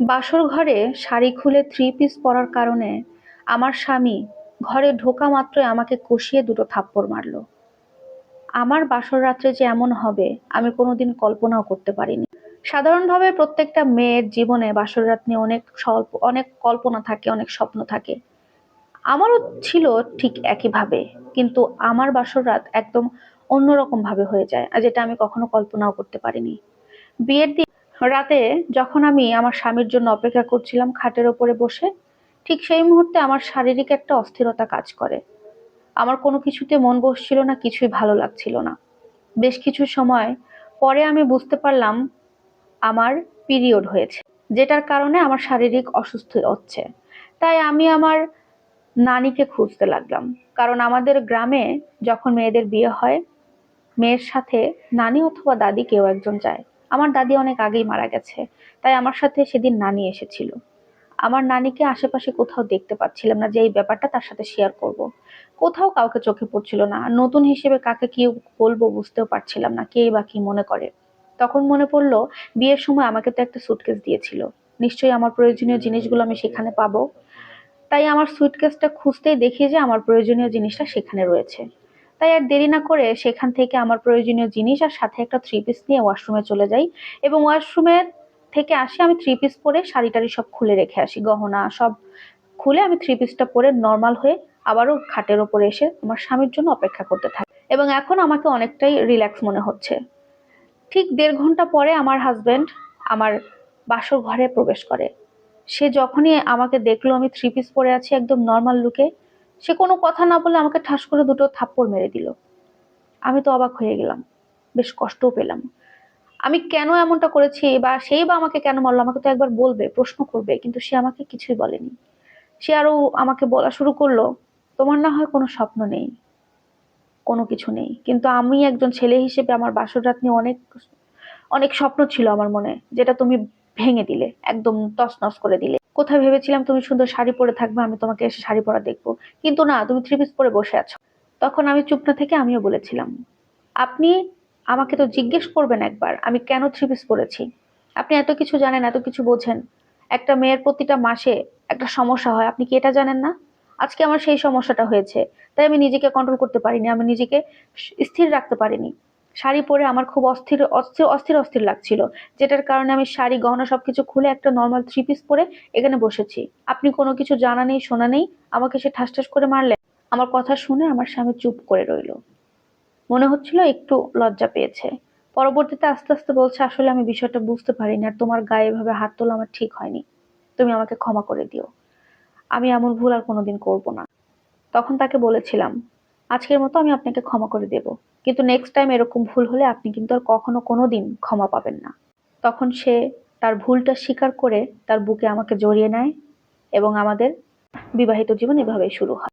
বাসর ঘরে শাড়ি খুলে থ্রি পিস পরার কারণে আমার স্বামী ঘরে ঢোকা মাত্রই আমাকে কষিয়ে দুটো থাপ্পড় মারলো। আমার বাসর রাত্রে যে এমন হবে, আমি কোনোদিন কল্পনাও করতে পারিনি। সাধারণভাবে প্রত্যেকটা মেয়ের জীবনে বাসর রাত নিয়ে অনেক স্বল্প, অনেক কল্পনা থাকে, অনেক স্বপ্ন থাকে। আমারও ছিল ঠিক একইভাবে, কিন্তু আমার বাসর রাত একদম অন্যরকম ভাবে হয়ে যায় আর যেটা আমি কখনো কল্পনাও করতে পারিনি। বিয়ের দিন রাতে যখন আমি আমার স্বামীর জন্য অপেক্ষা করছিলাম খাটের ওপরে বসে, ঠিক সেই মুহূর্তে আমার শারীরিক একটা অস্থিরতা কাজ করে। আমার কোনো কিছুতে মন বসছিল না, কিছুই ভালো লাগছিল না। বেশ কিছু সময় পরে আমি বুঝতে পারলাম আমার পিরিয়ড হয়েছে, যেটার কারণে আমার শারীরিক অসুস্থ হচ্ছে। তাই আমি আমার নানিকে খুঁজতে লাগলাম, কারণ আমাদের গ্রামে যখন মেয়েদের বিয়ে হয়, মেয়ের সাথে নানি অথবা দাদি কেউ একজন যায়। আমার দাদি অনেক আগেই মারা গেছে, তাই আমার সাথে সেদিন নানি এসেছিল। আমার নানিকে আশেপাশে কোথাও দেখতে পাচ্ছিলাম না যে এই ব্যাপারটা তার সাথে শেয়ার করব। কোথাও কাউকে চোখে পড়ছিল না, নতুন হিসেবে কাকে কি বলব বুঝতেও পারছিলাম না কে বা কি মনে করে। তখন মনে পড়ল, বিয়ের সময় আমাকে তো একটা সুটকেস দিয়েছিল। নিশ্চয়ই আমার প্রয়োজনীয় জিনিসগুলো আমি সেখানে পাবো। তাই আমার সুটকেসটা খুঁজতেই দেখি যে আমার প্রয়োজনীয় জিনিসটা সেখানে রয়েছে। তাই আর দেরি না করে সেখান থেকে আমার প্রয়োজনীয় জিনিস আর সাথে একটা থ্রি পিস নিয়ে ওয়াশরুমে চলে যাই। এবং ওয়াশরুমের থেকে আসি, আমি থ্রি পিস পরে শাড়ি টাড়ি সব খুলে রেখে আসি। গহনা সব খুলে আমি থ্রি পিসটা পরে নর্মাল হয়ে আবারও খাটের ওপরে এসে আমার স্বামীর জন্য অপেক্ষা করতে থাকি। এবং এখন আমাকে অনেকটাই রিল্যাক্স মনে হচ্ছে। ঠিক দেড় ঘণ্টা পরে আমার হাজবেন্ড আমার বাসর ঘরে প্রবেশ করে। সে যখনই আমাকে দেখল আমি থ্রি পিস পরে আছি একদম নর্মাল লুকে সে কোনো কথা না বলে আমাকে ঠাস করে দুটো থাপ্পড় মেরে দিল। আমি তো অবাক হয়ে গেলাম। বেশ কষ্টও পেলাম। আমি কেন এমনটা করেছি বা সেই বা আমাকে কেন মারলো, আমাকে তো একবার বলবে, প্রশ্ন করবে, কিন্তু সে আমাকে কিছুই বলেনি। সে আরও আমাকে বলা শুরু করল, তোমার না হয় কোনো স্বপ্ন নেই, কোনো কিছু নেই। কিন্তু আমি একজন ছেলে হিসেবে আমার বাসর রাত নিয়ে অনেক অনেক স্বপ্ন ছিল আমার মনে, যেটা তুমি ভেঙে দিলে, একদম তছনছ করে দিলে। কোথায় ভেবেছিলাম তুমি সুন্দর শাড়ি পরে থাকবে, আমি তোমাকে এসে শাড়ি পরা দেখব। কিন্তু না, তুমি থ্রি পিস পরে বসে আছো। তখন আমি চুপ না থেকে আমিও বলেছিলাম, আপনি আমাকে তো জিজ্ঞেস করবেন একবার, আমি কেন থ্রি পিস পরেছি? আপনি এত কিছু জানেন, এত কিছু বোঝেন। একটা মেয়ের প্রতিটা মাসে একটা সমস্যা হয়, আপনি কি এটা জানেন না? আজকে আমার সেই সমস্যাটা হয়েছে, তাই আমি নিজেকে কন্ট্রোল করতে পারিনি, আমি নিজেকে স্থির রাখতে পারিনি। শাড়ি পরে আমার খুব অস্থির অস্থির অস্থির অস্থির লাগছিল। যেটার কারণে আমি শাড়ি, গহনা সবকিছু খুলে একটা নর্মাল থ্রি পিস পরে এখানে বসেছি। আপনি কোনো কিছু জানা নেই, শোনা নেই, আমাকে সে ঠাস ঠাস করে মারলেন আমার কথা শুনে আমার স্বামী চুপ করে রইল। মনে হচ্ছিল একটু লজ্জা পেয়েছে। পরবর্তীতে আস্তে আস্তে বলছে, আসলে আমি বিষয়টা বুঝতে পারিনি আর তোমার গায়ে এভাবে হাত তোলা আমার ঠিক হয়নি। তুমি আমাকে ক্ষমা করে দিও। আমি এমন ভুল আর কোনোদিন করব না। তখন তাকে বলেছিলাম আজকের মতো আমি আপনাকে ক্ষমা করে দেব। কিন্তু নেক্সট টাইম এরকম ভুল হলে আপনি কিন্তু আর কখনো কোনো দিন ক্ষমা পাবেন না। তখন সে তার ভুলটা স্বীকার করে তার বুকে আমাকে জড়িয়ে নেয় এবং আমাদের বিবাহিত জীবন এভাবেই শুরু হয়।